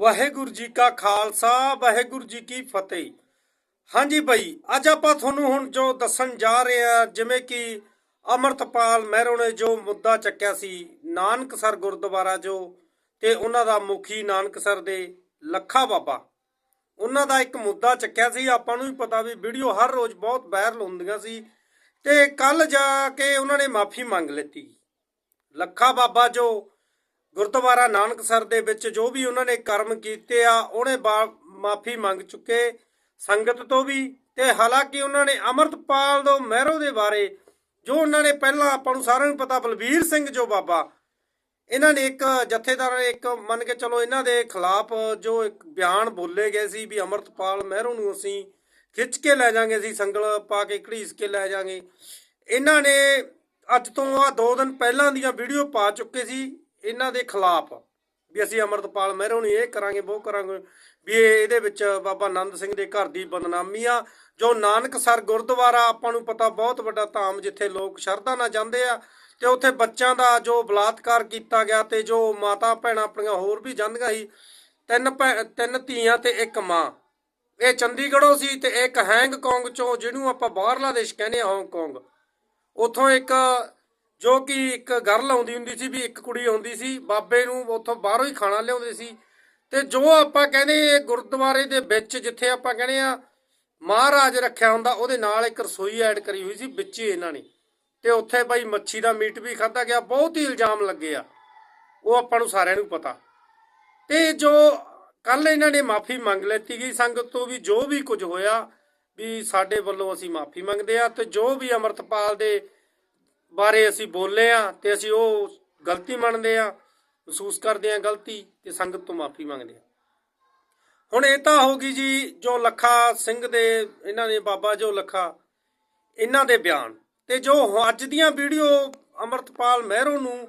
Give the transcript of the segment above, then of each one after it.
ਵਾਹਿਗੁਰੂ ਜੀ ਕਾ ਖਾਲਸਾ, ਵਾਹਿਗੁਰੂ ਜੀ ਕੀ ਫਤਿਹ। ਹਾਂਜੀ ਭਾਈ ਅੱਜ ਆਪਾਂ ਤੁਹਾਨੂੰ ਹੁਣ ਜੋ ਦੱਸਣ ਜਾ ਰਹੇ ਆ, ਜਿਵੇਂ ਕਿ ਅਮਰਤਪਾਲ ਮਹਿਰੋ ਨੇ ਜੋ ਮੁੱਦਾ ਚੱਕਿਆ ਸੀ, ਨਾਨਕਸਰ ਗੁਰਦੁਆਰਾ ਜੋ, ਤੇ ਉਹਨਾਂ ਦਾ ਮੁਖੀ ਨਾਨਕਸਰ ਦੇ ਲੱਖਾ ਬਾਬਾ। ਉਹਨਾਂ ਦਾ ਇੱਕ ਮੁੱਦਾ ਚੱਕਿਆ ਸੀ, ਆਪਾਂ ਨੂੰ ਵੀ ਪਤਾ ਵੀ ਵੀਡੀਓ ਹਰ ਰੋਜ਼ ਬਹੁਤ ਵਾਇਰਲ ਹੁੰਦੀਆਂ ਸੀ, ਤੇ ਕੱਲ ਜਾ ਕੇ ਉਹਨਾਂ ਨੇ ਮਾਫੀ ਮੰਗ ਲਿੱਤੀ। ਲੱਖਾ ਬਾਬਾ ਜੋ ਗੁਰਦੁਆਰਾ ਨਾਨਕਸਰ ਦੇ ਵਿੱਚ ਜੋ ਵੀ ਉਹਨਾਂ ਨੇ ਕਰਮ ਕੀਤੇ ਆ, ਉਹਨੇ ਮਾਫੀ ਮੰਗ ਚੁੱਕੇ। ਸੰਗਤ ਤੋਂ ਵੀ ਤੇ ਹਾਲਾਂਕਿ ਉਹਨਾਂ ਨੇ ਅਮਰਤਪਾਲ ਦੋ ਮਹਿਰੋ ਦੇ ਬਾਰੇ ਜੋ ਉਹਨਾਂ ਨੇ ਪਹਿਲਾਂ ਆਪਾਂ ਨੂੰ ਸਾਰਿਆਂ ਨੂੰ ਪਤਾ, ਬਲਬੀਰ ਸਿੰਘ ਜੋ ਬਾਬਾ, ਇਹਨਾਂ ਨੇ ਇੱਕ ਜਥੇਦਾਰ ਇੱਕ ਮੰਨ ਕੇ ਚਲੋ ਇਹਨਾਂ ਦੇ ਖਿਲਾਫ ਜੋ ਇੱਕ ਬਿਆਨ ਬੋਲੇ ਗਏ ਸੀ ਵੀ ਅਮਰਤਪਾਲ ਮਹਿਰੋ ਨੂੰ ਅਸੀਂ ਖਿੱਚ ਕੇ ਲੈ ਜਾਾਂਗੇ ਅਸੀਂ ਸੰਗਲ ਪਾ ਕੇ ਘੜੀਸ ਕੇ ਲੈ ਜਾਾਂਗੇ ਇਹਨਾਂ ਨੇ ਅੱਜ ਤੋਂ ਆ ਦੋ ਦਿਨ ਪਹਿਲਾਂ ਦੀਆਂ ਵੀਡੀਓ ਪਾ ਚੁੱਕੇ ਸੀ। ਇਹਨਾਂ ਦੇ ਖਿਲਾਫ ਵੀ ਅਸੀਂ ਅਮਰਤਪਾਲ ਮਹਿਰੋ ਨੂੰ ਇਹ ਕਰਾਂਗੇ ਉਹ ਕਰਾਂਗੇ, ਵੀ ਇਹਦੇ ਵਿੱਚ ਬਾਬਾ ਆਨੰਦ ਸਿੰਘ ਦੇ ਘਰ ਦੀ ਬਦਨਾਮੀ ਆ ਜੋ ਨਾਨਕਸਰ ਗੁਰਦੁਆਰਾ ਆਪਾਂ ਨੂੰ ਪਤਾ ਬਹੁਤ ਵੱਡਾ ਧਾਮ ਜਿੱਥੇ ਲੋਕ ਸ਼ਰਧਾ ਨਾਲ ਜਾਂਦੇ ਆ, ਤੇ ਉੱਥੇ ਬੱਚਿਆਂ ਦਾ ਜੋ ਬਲਾਤਕਾਰ ਕੀਤਾ ਗਿਆ ਤੇ ਜੋ ਮਾਤਾ ਭੈਣਾਂ ਆਪਣੀਆਂ ਹੋਰ ਵੀ ਜਾਂਦੀਆਂ ਸੀ, ਤਿੰਨ ਭੈ- ਤਿੰਨ ਧੀਆਂ ਤੇ ਇੱਕ ਮਾਂ। ਇਹ ਚੰਡੀਗੜ੍ਹੋਂ ਸੀ ਤੇ ਇੱਕ ਹੈਂਗਕਾਂਗ ਚੋਂ ਜਿਹਨੂੰ ਆਪਾਂ ਬਾਹਰਲਾ ਦੇਸ਼ ਕਹਿੰਦੇ ਆ, ਹਾਂਗਕਾਂਗ। ਉਥੋਂ ਇੱਕ ਜੋ ਕਿ ਇੱਕ ਗਰਲ ਆਉਂਦੀ ਹੁੰਦੀ ਸੀ ਵੀ ਇੱਕ ਕੁੜੀ ਆਉਂਦੀ ਸੀ, ਬਾਬੇ ਨੂੰ ਉੱਥੋਂ ਬਾਹਰੋਂ ਹੀ ਖਾਣਾ ਲਿਆਉਂਦੇ ਸੀ। ਤੇ ਜੋ ਆਪਾਂ ਕਹਿੰਦੇ ਗੁਰਦੁਆਰੇ ਦੇ ਵਿੱਚ ਜਿੱਥੇ ਆਪਾਂ ਕਹਿੰਦੇ ਆ ਮਹਾਰਾਜ ਰੱਖਿਆ ਹੁੰਦਾ, ਉਹਦੇ ਨਾਲ ਇੱਕ ਰਸੋਈ ਐਡ ਕਰੀ ਹੋਈ ਸੀ, ਵਿੱਚ ਹੀ ਇਹਨਾਂ ਨੇ। ਤੇ ਉੱਥੇ ਬਾਈ ਮੱਛੀ ਦਾ ਮੀਟ ਵੀ ਖਾਧਾ ਗਿਆ, ਬਹੁਤ ਹੀ ਇਲਜ਼ਾਮ ਲੱਗੇ ਆ। ਉਹ ਆਪਾਂ ਨੂੰ ਸਾਰਿਆਂ ਨੂੰ ਪਤਾ। ਤੇ ਜੋ ਕੱਲ ਇਹਨਾਂ ਨੇ ਮਾਫੀ ਮੰਗ ਲੈਤੀ ਗਈ ਸੰਗਤ ਤੋਂ ਵੀ, ਜੋ ਵੀ ਕੁਝ ਹੋਇਆ, ਵੀ ਸਾਡੇ ਵੱਲੋਂ ਅਸੀਂ ਮਾਫੀ ਮੰਗਦੇ ਆ ਤੇ ਜੋ ਵੀ ਅਮਰਤਪਾਲ ਦੇ ਬਾਰੇ ਅਸੀਂ ਬੋਲੇ ਆ ਤੇ ਅਸੀਂ ਉਹ ਗਲਤੀ ਮੰਨਦੇ ਆ, ਮਹਿਸੂਸ ਕਰਦੇ ਆ ਗਲਤੀ ਤੇ ਸੰਗਤ ਤੋਂ ਮਾਫੀ ਮੰਗਦੇ ਆ। ਹੁਣ ਇਹ ਤਾਂ ਹੋ ਗਈ ਜੀ ਜੋ ਲੱਖਾ ਸਿੰਘ ਦੇ, ਇਹਨਾਂ ਨੇ ਬਾਬਾ ਜੋ ਲੱਖਾ, ਇਹਨਾਂ ਦੇ ਬਿਆਨ ਤੇ ਜੋ ਅੱਜ ਦੀਆਂ ਵੀਡੀਓ ਅਮਰਤਪਾਲ ਮਹਿਰੋ ਨੂੰ,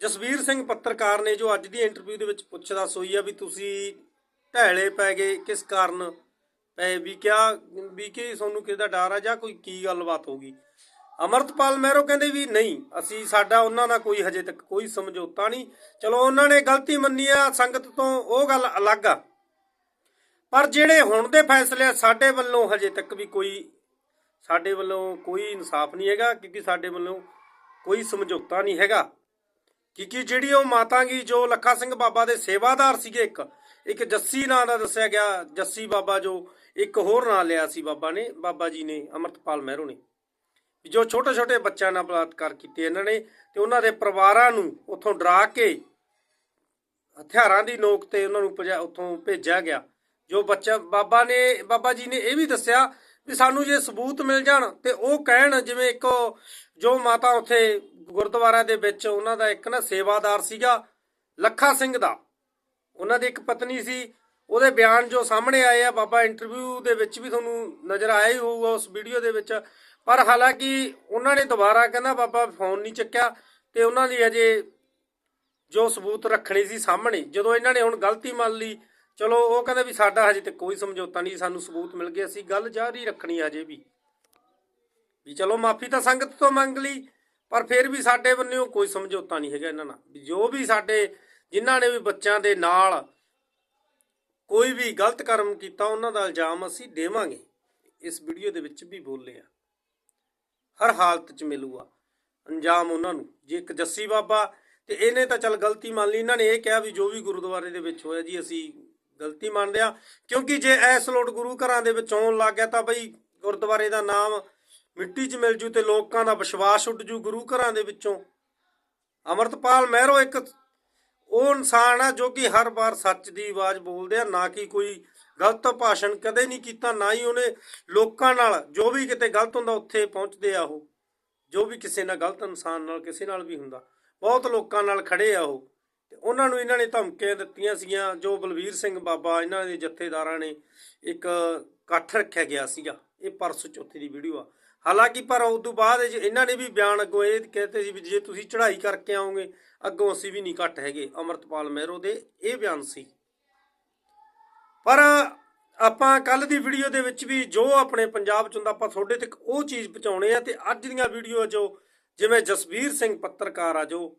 ਜਸਵੀਰ ਸਿੰਘ ਪੱਤਰਕਾਰ ਨੇ ਜੋ ਅੱਜ ਦੀ ਇੰਟਰਵਿਊ ਦੇ ਵਿੱਚ ਪੁੱਛਦਾ ਸੋਈ ਆ ਵੀ ਤੁਸੀਂ ਢੈਲੇ ਪੈ ਗਏ, ਕਿਸ ਕਾਰਨ ਪਏ, ਵੀ ਕਿਆ, ਵੀ ਕਿ ਤੁਹਾਨੂੰ ਕਿਸ ਦਾ ਡਰ ਆ ਜਾਂ ਕੋਈ ਕੀ ਗੱਲਬਾਤ ਹੋਗੀ ਅਮਰਤਪਾਲ ਮਹਿਰੋ ਕਹਿੰਦੇ ਵੀ ਨਹੀਂ ਅਸੀਂ ਸਾਡਾ ਉਹਨਾਂ ਨਾਲ ਕੋਈ ਹਜੇ ਤੱਕ ਕੋਈ ਸਮਝੌਤਾ ਨਹੀਂ। ਚਲੋ ਉਹਨਾਂ ਨੇ ਗਲਤੀ ਮੰਨੀ ਆ ਸੰਗਤ ਤੋਂ ਉਹ ਗੱਲ ਅਲੱਗ ਆ। ਪਰ ਜਿਹੜੇ ਹੁਣ ਦੇ ਫੈਸਲੇ ਆ, ਸਾਡੇ ਵੱਲੋਂ ਹਜੇ ਤੱਕ ਵੀ ਕੋਈ ਸਾਡੇ ਵੱਲੋਂ ਕੋਈ ਇਨਸਾਫ ਨਹੀਂ ਹੈਗਾ ਕਿਉਂਕਿ ਸਾਡੇ ਵੱਲੋਂ ਕੋਈ ਸਮਝੌਤਾ ਨਹੀਂ ਹੈਗਾ। ਕਿਉਂਕਿ ਜਿਹੜੀ ਉਹ ਮਾਤਾਂਗੀ ਜੋ ਲੱਖਾ ਸਿੰਘ ਬਾਬਾ ਦੇ ਸੇਵਾਦਾਰ ਸੀਗੇ ਇੱਕ ਇੱਕ ਜੱਸੀ ਨਾਂ ਦਾ ਦੱਸਿਆ ਗਿਆ ਜੱਸੀ ਬਾਬਾ ਜੋ ਇੱਕ ਹੋਰ ਨਾਂ ਲਿਆ ਸੀ ਬਾਬਾ ਨੇ ਬਾਬਾ ਜੀ ਨੇ ਅਮਰਤਪਾਲ ਮਹਿਰੋ ਨੇ। ਜੋ ਛੋਟੇ ਛੋਟੇ ਬੱਚਿਆਂ ਨਾਲ ਬਲਾਤਕਾਰ ਕੀਤੇ ਇਹਨਾਂ ਨੇ ਤੇ ਉਹਨਾਂ ਦੇ ਪਰਿਵਾਰਾਂ ਨੂੰ ਉੱਥੋਂ ਡਰਾ ਕੇ ਹਥਿਆਰਾਂ ਦੀ ਨੋਕ ਤੇ ਉਹਨਾਂ ਨੂੰ ਉੱਥੋਂ ਭੇਜਿਆ ਗਿਆ। ਜੋ ਬੱਚਾ ਬਾਬਾ ਨੇ ਬਾਬਾ ਜੀ ਨੇ ਇਹ ਵੀ ਦੱਸਿਆ ਵੀ ਸਾਨੂੰ ਜੇ ਸਬੂਤ ਮਿਲ ਜਾਣ ਤੇ ਉਹ ਕਹਿਣ ਜਿਵੇਂ ਇੱਕ ਜੋ ਮਾਤਾ ਉੱਥੇ ਗੁਰਦੁਆਰਾ ਦੇ ਵਿੱਚ ਉਹਨਾਂ ਦਾ ਇੱਕ ਨਾ ਸੇਵਾਦਾਰ ਸੀਗਾ, ਲੱਖਾ ਸਿੰਘ ਦਾ। ਉਹਨਾਂ ਦੀ ਇੱਕ ਪਤਨੀ ਸੀ। ਉਹਦੇ ਬਿਆਨ ਜੋ ਸਾਹਮਣੇ ਆਏ ਆ, ਬਾਬਾ ਇੰਟਰਵਿਊ ਦੇ ਵਿੱਚ ਵੀ ਤੁਹਾਨੂੰ ਨਜ਼ਰ ਆਇਆ ਹੀ ਹੋਊਗਾ ਉਸ ਵੀਡੀਓ ਦੇ ਵਿੱਚ। ਪਰ ਹਾਲਾਂਕਿ ਉਹਨਾਂ ਨੇ ਦੁਬਾਰਾ ਕਹਿੰਦਾ ਬਾਬਾ ਫੋਨ ਨਹੀਂ ਚੱਕਿਆ ਤੇ ਉਹਨਾਂ ਦੀ ਅਜੇ ਜੋ ਸਬੂਤ ਰੱਖਣੇ ਸੀ ਸਾਹਮਣੇ, ਜਦੋਂ ਇਹਨਾਂ ਨੇ ਹੁਣ ਗਲਤੀ ਮੰਨ ਲਈ, ਚਲੋ ਉਹ ਕਹਿੰਦੇ ਵੀ ਸਾਡਾ ਹਜੇ ਤੱਕ ਕੋਈ ਸਮਝੌਤਾ ਨਹੀਂ, ਸਾਨੂੰ ਸਬੂਤ ਮਿਲ ਗਏ ਅਸੀਂ ਗੱਲ ਜਾਰੀ ਰੱਖਣੀ ਹਜੇ ਵੀ। ਵੀ ਚਲੋ ਮਾਫੀ ਤਾਂ ਸੰਗਤ ਤੋਂ ਮੰਗ ਲਈ, ਪਰ ਫਿਰ ਵੀ ਸਾਡੇ ਵੱਲੋਂ ਕੋਈ ਸਮਝੌਤਾ ਨਹੀਂ ਹੈਗਾ ਇਹਨਾਂ ਨਾਲ। ਵੀ ਜੋ ਵੀ ਸਾਡੇ, ਜਿਨ੍ਹਾਂ ਨੇ ਵੀ ਬੱਚਿਆਂ ਦੇ ਨਾਲ ਕੋਈ ਵੀ ਗਲਤ ਕਰਮ ਕੀਤਾ, ਉਹਨਾਂ ਦਾ ਇਲਜ਼ਾਮ ਅਸੀਂ ਦੇਵਾਂਗੇ। ਇਸ ਵੀਡੀਓ ਦੇ ਵਿੱਚ ਵੀ ਬੋਲੇ ਆ। ਹਰ ਹਾਲਤ 'ਚ ਮਿਲੂਗਾ। ਅੰਜਾਮ ਉਹਨਾਂ ਨੂੰ। ਜੇ ਇੱਕ ਜੱਸੀ ਬਾਬਾ, ਤੇ ਇਹਨੇ ਤਾਂ ਚੱਲ ਗਲਤੀ ਮੰਨ ਲਈ। ਇਹਨਾਂ ਨੇ ਇਹ ਕਿਹਾ ਵੀ ਜੋ ਵੀ ਗੁਰਦੁਆਰੇ ਦੇ ਵਿੱਚ ਹੋਇਆ ਜੀ, ਅਸੀਂ ਗਲਤੀ ਮੰਨਦੇ ਆ ਕਿਉਂਕਿ ਜੇ ਐਸ ਲੋਟ ਗੁਰੂ ਘਰਾਂ ਦੇ ਵਿੱਚ ਆਉਣ ਲੱਗ ਗਿਆ ਤਾਂ ਬਈ ਗੁਰਦੁਆਰੇ ਦਾ ਨਾਮ ਮਿੱਟੀ 'ਚ ਮਿਲ ਜੂ ਤੇ ਲੋਕਾਂ ਦਾ ਵਿਸ਼ਵਾਸ ਉੱਡ ਜੂ ਗੁਰੂ ਘਰਾਂ ਦੇ ਵਿੱਚੋਂ। ਅਮਰਤਪਾਲ ਮਹਿਰੋ ਇੱਕ ਉਹ ਇਨਸਾਨ ਆ ਜੋ ਕਿ ਹਰ ਵਾਰ ਸੱਚ ਦੀ ਆਵਾਜ਼ ਬੋਲਦੇ ਆ, ਨਾ ਕਿ ਕੋਈ ਗਲਤ ਭਾਸ਼ਣ ਕਦੇ ਨਹੀਂ ਕੀਤਾ, ਨਾ ਹੀ ਉਹਨੇ ਲੋਕਾਂ ਨਾਲ, ਜੋ ਵੀ ਕਿਤੇ ਗਲਤ ਹੁੰਦਾ ਉੱਥੇ ਪਹੁੰਚਦੇ ਆ ਉਹ। ਜੋ ਵੀ ਕਿਸੇ ਨਾਲ ਗਲਤ ਇਨਸਾਨ ਨਾਲ, ਕਿਸੇ ਨਾਲ ਵੀ ਹੁੰਦਾ। ਬਹੁਤ ਲੋਕਾਂ ਨਾਲ ਖੜੇ ਆ ਉਹ। ਤੇ ਉਹਨਾਂ ਨੂੰ ਇਹਨਾਂ ਨੇ ਧਮਕੀਆਂ ਦਿੱਤੀਆਂ ਸੀਗੀਆਂ, ਜੋ ਬਲਵੀਰ ਸਿੰਘ ਬਾਬਾ, ਇਹਨਾਂ ਦੇ ਜਥੇਦਾਰਾਂ ਨੇ ਇੱਕ ਇਕੱਠ ਰੱਖਿਆ ਗਿਆ ਸੀਗਾ। ਇਹ ਪਰਸੋਂ ਚੌਥੀ ਦੀ ਵੀਡੀਓ ਆ। ਹਾਲਾਂਕਿ ਪਰ ਉਸ ਤੋਂ ਬਾਅਦ ਇਹਨਾਂ ਨੇ ਵੀ ਬਿਆਨ ਅੱਗੋਂ ਇਹ ਕਹਤੇ ਸੀ ਵੀ ਜੇ ਤੁਸੀਂ ਚੜ੍ਹਾਈ ਕਰਕੇ ਆਓਗੇ, ਅੱਗੋਂ ਅਸੀਂ ਵੀ ਨਹੀਂ ਘੱਟ ਹੈਗੇ। ਅਮਰਤਪਾਲ ਮਹਿਰੋ ਦੇ ਇਹ ਬਿਆਨ ਸੀ। ਪਰ ਆਪਾਂ ਕੱਲ ਦੀ ਵੀਡੀਓ ਦੇ ਵਿੱਚ ਵੀ ਜੋ ਆਪਣੇ ਪੰਜਾਬ ਚ ਹੁੰਦਾ, ਆਪਾਂ ਤੁਹਾਡੇ ਤੱਕ ਉਹ ਚੀਜ਼ ਪਹੁੰਚਾਉਣੇ ਆ ਤੇ ਅੱਜ ਦੀਆਂ ਵੀਡੀਓ ਜੋ, ਜਿਵੇਂ ਜਸਵੀਰ ਸਿੰਘ ਪੱਤਰਕਾਰ ਆ ਜੋ,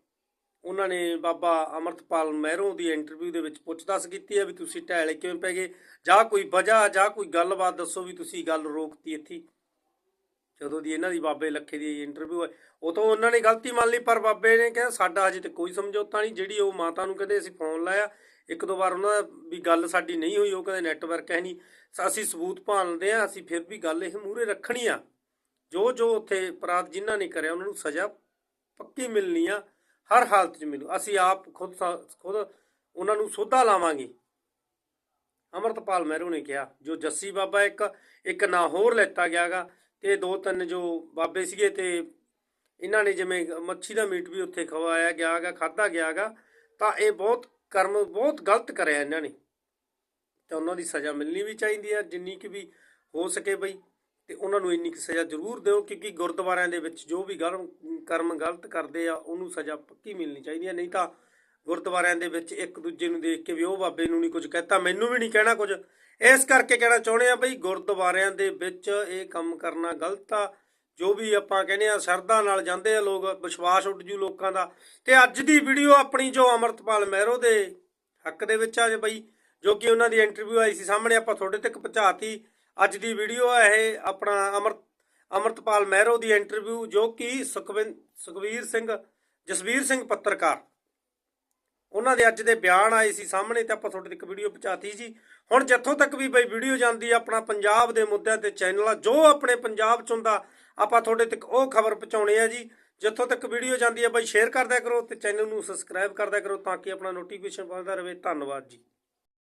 ਉਹਨਾਂ ਨੇ ਬਾਬਾ ਅਮਰਤਪਾਲ ਮਹਿਰੋਂ ਦੀ ਇੰਟਰਵਿਊ ਦੇ ਵਿੱਚ ਪੁੱਛਤਾਛ ਕੀਤੀ ਹੈ ਵੀ ਤੁਸੀਂ ਢਾਲੇ ਕਿਵੇਂ ਪੈ ਗਏ? ਜਾਂ ਕੋਈ ਵਜ੍ਹਾ, ਜਾਂ ਕੋਈ ਗੱਲਬਾਤ ਦੱਸੋ ਵੀ ਤੁਸੀਂ ਗੱਲ ਰੋਕਤੀ ਇੱਥੇ? ਜਦੋਂ ਦੀ ਇਹਨਾਂ ਦੀ ਬਾਬੇ ਲੱਖੇ ਦੀ ਇੰਟਰਵਿਊ ਹੈ ਉਹ ਤਾਂ ਉਹਨਾਂ ਨੇ ਗਲਤੀ ਮੰਨ ਲਈ, ਪਰ ਬਾਬੇ ਨੇ ਕਿਹਾ, ਸਾਡਾ ਅਜੇ ਤੇ ਕੋਈ ਸਮਝੌਤਾ ਨਹੀਂ, ਜਿਹੜੀ ਉਹ ਮਾਤਾ ਨੂੰ ਕਹਿੰਦੇ ਅਸੀਂ ਫੋਨ ਲਾਇਆ ਇੱਕ ਦੋ ਵਾਰ ਉਹਨਾਂ ਦਾ ਵੀ ਗੱਲ ਸਾਡੀ ਨਹੀਂ ਹੋਈ, ਉਹ ਕਹਿੰਦੇ ਨੈਟਵਰਕ ਹੈ ਨਹੀਂ। ਅਸੀਂ ਸਬੂਤ ਭਾਲਦੇ ਆ ਅਸੀਂ ਫਿਰ ਵੀ ਗੱਲ ਇਹ ਮੂਹਰੇ ਰੱਖਣੀ ਆ। ਜੋ ਜੋ ਉੱਥੇ ਅਪਰਾਧ ਜਿਨ੍ਹਾਂ ਨੇ ਕਰਿਆ, ਉਹਨਾਂ ਨੂੰ ਸਜ਼ਾ ਪੱਕੀ ਮਿਲਣੀ ਆ, ਹਰ ਹਾਲਤ 'ਚ ਮਿਲੂ। ਅਸੀਂ ਆਪ ਖੁਦ ਸਾ- ਖੁਦ ਉਹਨਾਂ ਨੂੰ ਸੋਧਾ ਲਾਵਾਂਗੇ। ਅਮਰਤਪਾਲ ਮਹਿਰੂ ਨੇ ਕਿਹਾ, ਜੋ ਜੱਸੀ ਬਾਬਾ ਇੱਕ ਇੱਕ ਨਾਂ ਹੋਰ ਲੈਤਾ ਗਿਆਗਾ, ਤੇ ਦੋ ਤਿੰਨ ਜੋ ਬਾਬੇ ਸੀਗੇ ਤੇ ਇਹਨਾਂ ਨੇ ਜਿਵੇਂ ਮੱਛੀ ਦਾ ਮੀਟ ਵੀ ਉੱਥੇ ਖਵਾਇਆ ਗਿਆਗਾ ਖਾਦਾ ਗਿਆਗਾ, ਤਾਂ ਇਹ ਬਹੁਤ ਕਰਮ ਬਹੁਤ ਗਲਤ ਕਰਿਆ ਇਹਨਾਂ ਨੇ। ਤੇ ਉਹਨਾਂ ਦੀ ਸਜ਼ਾ ਮਿਲਣੀ ਵੀ ਚਾਹੀਦੀ ਹੈ ਜਿੰਨੀ ਕਿ ਵੀ ਹੋ ਸਕੇ ਬਈ। ਤੇ ਉਹਨਾਂ ਨੂੰ ਇੰਨੀ ਕੁ ਸਜ਼ਾ ਜ਼ਰੂਰ ਦਿਓ, ਕਿਉਂਕਿ ਗੁਰਦੁਆਰਿਆਂ ਦੇ ਵਿੱਚ ਜੋ ਵੀ ਗਰਮ, ਕਰਮ ਗਲਤ ਕਰਦੇ ਆ, ਉਹਨੂੰ ਸਜ਼ਾ ਪੱਕੀ ਮਿਲਣੀ ਚਾਹੀਦੀ ਹੈ ਨਹੀਂ ਤਾਂ ਗੁਰਦੁਆਰਿਆਂ ਦੇ ਵਿੱਚ ਇੱਕ ਦੂਜੇ ਨੂੰ ਦੇਖ ਕੇ ਵੀ ਉਹ ਬਾਬੇ ਨੂੰ ਨਹੀਂ ਕੁਝ ਕਹਿਤਾ, ਮੈਨੂੰ ਵੀ ਨਹੀਂ ਕਹਿਣਾ ਕੁਝ। ਇਸ ਕਰਕੇ ਕਹਿਣਾ ਚਾਹੁੰਦੇ ਆ ਬਈ, ਗੁਰਦੁਆਰਿਆਂ ਦੇ ਵਿੱਚ ਇਹ ਕੰਮ ਕਰਨਾ ਗਲਤ ਆ। ਜੋ ਵੀ ਆਪਾਂ ਕਹਿੰਦੇ ਆ ਸ਼ਰਧਾ ਨਾਲ ਜਾਂਦੇ ਆ ਲੋਕ, ਵਿਸ਼ਵਾਸ ਉੱਡ ਜੂ ਲੋਕਾਂ ਦਾ। ਤੇ ਅੱਜ ਦੀ ਵੀਡੀਓ ਆਪਣੀ ਜੋ ਅਮਰਤਪਾਲ ਮਹਿਰੋ ਦੇ ਹੱਕ ਦੇ ਵਿੱਚ ਆ ਜੇ ਬਈ, ਜੋ ਕਿ ਉਹਨਾਂ ਦੀ ਇੰਟਰਵਿਊ ਆਈ ਸੀ ਸਾਹਮਣੇ, ਆਪਾਂ ਤੁਹਾਡੇ ਤੱਕ ਪਹੁੰਚਾਤੀ। ਅੱਜ ਦੀ ਵੀਡੀਓ ਆ ਇਹ ਆਪਣਾ ਅਮਰ, ਅਮਰਤਪਾਲ ਮਹਿਰੋ ਦੀ ਇੰਟਰਵਿਊ, ਜੋ ਕਿ ਸੁਖਵਿੰ, ਸੁਖਵੀਰ ਸਿੰਘ, ਜਸਵੀਰ ਸਿੰਘ ਪੱਤਰਕਾਰ। ਉਹਨਾਂ ਦੇ ਅੱਜ ਦੇ ਬਿਆਨ ਆਏ ਸੀ ਸਾਹਮਣੇ, ਤੇ ਆਪਾਂ ਤੁਹਾਡੇ ਤੱਕ ਵੀਡੀਓ ਪਹੁੰਚਾਤੀ ਜੀ। ਹੁਣ ਜਿੱਥੋਂ ਤੱਕ ਵੀ ਬਈ ਵੀਡੀਓ ਜਾਂਦੀ ਆਪਣਾ ਪੰਜਾਬ ਦੇ ਮੁੱਦਿਆਂ ਤੇ ਚੈਨਲ ਆ ਜੋ ਆਪਣੇ ਪੰਜਾਬ ਚ ਹੁੰਦਾ ਆਪਾਂ ਤੁਹਾਡੇ ਤੱਕ ਉਹ ਖਬਰ ਪਹੁੰਚਾਉਣੇ ਆ ਜੀ, ਜਿੱਥੋਂ ਤੱਕ ਵੀਡੀਓ ਜਾਂਦੀ ਹੈ ਬਾਈ ਸ਼ੇਅਰ ਕਰਦਿਆ ਕਰੋ ਤੇ ਚੈਨਲ ਨੂੰ ਸਬਸਕ੍ਰਾਈਬ ਕਰਦਿਆ ਕਰੋ ਤਾਂ ਕਿ ਆਪਣਾ ਨੋਟੀਫਿਕੇਸ਼ਨ ਪਹੁੰਚਦਾ ਰਹੇ। ਧੰਨਵਾਦ ਜੀ।